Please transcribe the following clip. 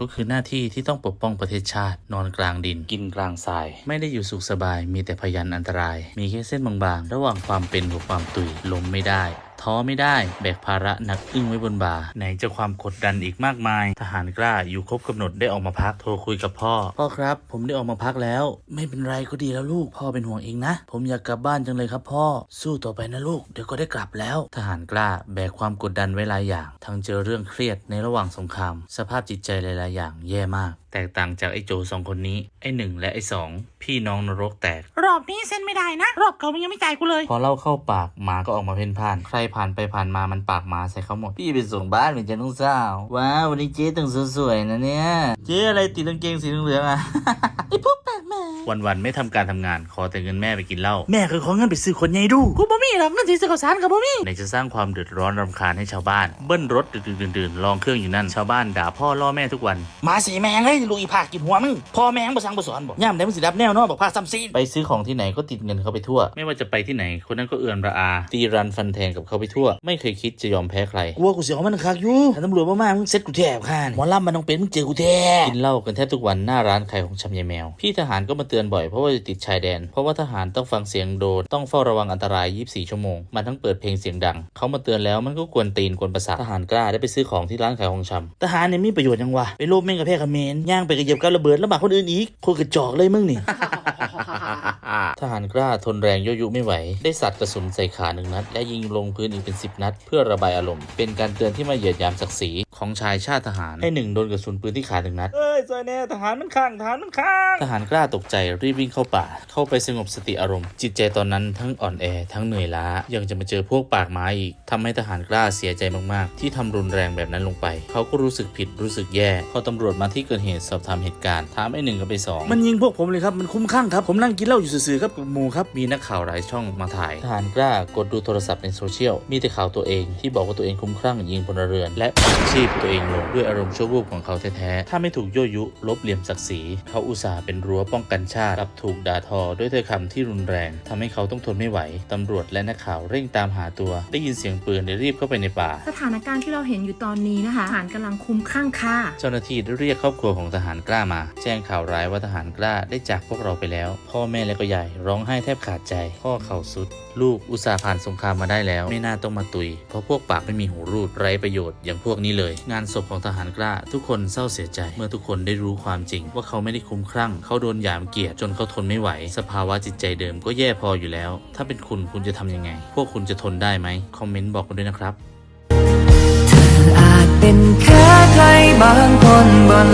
ก็คือหน้าที่ที่ต้องปกป้องประเทศชาติ นอนกลางดิน กินกลางทราย ไม่ได้อยู่สุขสบาย มีแต่พยันอันตราย มีแค่เส้นบางๆ ระหว่างความเป็นกับความตุยล้มไม่ได้ ท้อไม่ได้ แบกภาระหนักอึ้งไว้บนบ่าไหนจะความกดดันอีกมากมาย ทหารกล้าอยู่ครบกำหนดได้ออกมาพักโทรคุยกับพ่อ พ่อครับ ผมได้ออกมาพักแล้ว ไม่เป็นไรก็ดีแล้วลูก พ่อเป็นห่วงเองนะ ผมอยากกลับบ้านจังเลยครับพ่อ สู้ต่อไปนะลูก เดี๋ยวก็ได้กลับแล้ว ทหารกล้าแบกความกดดันไว้หลายอย่าง ทั้งเจอเรื่องเครียดในระหว่างสงคราม สภาพจิตใจหลายๆอย่างแย่มากแตกต่างจากไอ้โจสองคนนี้ ไอ้หนึ่งและไอ้สองพี่น้องนรกแตก รอบนี้เส้นไม่ได้นะ รอบเขามันยังไม่จ่ายกูเลย พอเล่าเข้าปากหมาก็ออกมาเพ่นพ่าน ใครผ่านไปผ่านมามันปากหมาใส่เขาหมด พี่ไปส่งบ้านเหมือนจะน้องสาว ว้าววันนี้เจ๊แต่งสวยๆนะเนี่ย เจ๊อะไรติดกางเกงสีเหลืองๆอะ ไอ้พวก แปลกแม่วันๆไม่ทำการทำงาน ขอแต่เงินแม่ไปกินเหล้าแม่เคยขอเงินไปซื้อคนใหญ่ดู กูบ่มีหรอกเงินที่ซื้อข้าวสารกับบ่มี ไหนจะสร้างความเดือดร้อนรำคาญให้ชาวบ้าน เบิ้ลรถดึกๆดื่นๆลองเครื่องอยู่นั่น ชาวบ้านด่าพ่อล่อแม่ทุกวัน มาสีแมงเฮ้ยลูกอีผากกินหัวมึงพ่อแม่งบ่สั่งบ่สอนบ่ย่ำได้มึงสิดับแนวเนาะบอกพาซ้ำซีนไปซื้อของที่ไหนก็ติดเงินเขาไปทั่ว ไม่ว่าจะไปที่ไหนคนนั้นก็เอือนระอา ตีรันฟันแทงกับเขาไปทั่ว ไม่เคยคิดจะยอมแพ้ใครกูว่ากูสิเอามันคักอยู่ถ้าตำรวจบ่มามึงเซ็ตกูแทบค่านี่หมอลำมันต้องเป็นมึงเจอกูแท้กินเหล้ากันแทบทุกวันหน้าร้านขายของชำยายแมว พี่ทหารก็มาเตือนบ่อยเพราะว่าจะติดชายแดน เพราะว่าทหารต้องฟังเสียงโดนต้องเฝ้าระวังอันตราย 24 ชั่วโมง มันทั้งเปิดเพลงเสียงดัง เขามาเตือนแล้วมันก็กวนตีนกวนประสาททหารกล้าได้ไปซื้อของที่ร้านขายของชำทหารเนี่ยมีประโยชน์ยังวะไปโลบแม่งกับแพ้เมนย่างไปกระเยียบกับระเบิดแล้วบากคนอื่นอีกโคตรกระจอกเลยมึงนี่ ทหารกล้าทนแรงยั่วยุไม่ไหว ได้สัตว์กระสุนใส่ขาหนึ่งนัด และยิงลงพื้นอีกเป็น 10 นัด เพื่อระบายอารมณ์ เป็นการเตือนที่มาเหยียดหยามศักดิ์ศรีของชายชาติทหาร ให้หนึ่งโดนกระสุนปืนที่ขาหนึ่งนัด เอ้ยซอยแน่ทหารมันข้างทหารมันข้าง ทหารกล้าตกใจรีบวิ่งเข้าป่า เข้าไปสงบสติอารมณ์ จิตใจตอนนั้นทั้งอ่อนแอทั้งเหนื่อยล้า ยังจะมาเจอพวกปากไม้อีกทำให้ทหารกล้าเสียใจมากๆ ที่ทำรุนแรงแบบนั้นลงไป เขาก็รู้สึกผิดรู้สึกแย่ พอตำรวจมาที่เกิดเหตุสอบถามเหตุการณ์ถามไอ้หนึ่งกับไอ้สองมันยิงพวกผมเลยครับมันคุ้มข้างครับผมนั่งกินเหล้าอยู่ซื่อๆครับกับหมูครับมีนักข่าวหลายช่องมาถ่ายทหารกล้ากดดูโทรศัพท์ในโซเชียล มีแต่ข่าวตัวเองที่บอกว่าตัวเองคลุ้มคลั่งยิงพลเรือน และปลิดชีพตัวเองลงด้วยอารมณ์ชั่ววูบของเขาแท้ๆ ถ้าไม่ถูกยั่วยุลบเหลี่ยมศักดิ์ศรี เขาอุตส่าห์เป็นรั้วป้องกันชาติกลับถูกด่าทอด้วยถ้อยคำที่รุนแรงทำให้เขาต้องทนไม่ไหวตำรวจและนักข่าวเร่งตามหาตัว ได้ยินเสียงปืนเลยรีบเข้าไปในป่า สถานการณ์ที่เราเห็นอยู่ตอนนี้นะคะทหารกำลังคุมข้างค่ะเจ้าหน้าที่ได้เรียกครอบครัวของทหารกล้ามา แจ้งข่าวร้ายว่าทหารกล้าได้จากพวกเราไปแล้ว พ่อแม่และก็ยายร้องไห้แทบขาดใจ พ่อเข่าสุด ลูกอุตส่าห์ผ่านสงครามมาได้แล้ว ไม่น่าต้องมาตุย เพราะพวกปากไม่มีหูรูดไร้ประโยชน์อย่างพวกนี้เลย งานศพของทหารกล้า ทุกคนเศร้าเสียใจ เมื่อทุกคนได้รู้ความจริง ว่าเขาไม่ได้คุ้มครั่ง เขาโดนหยามเกียรติจนเขาทนไม่ไหว สภาวะจิตใจเดิมก็แย่พออยู่แล้ว ถ้าเป็นคุณคุณจะทำยังไง พวกคุณจะทนได้ไหมคอมเมนต์บอกกันด้วยนะครับอาจเป็นแค่ใครบางคนบน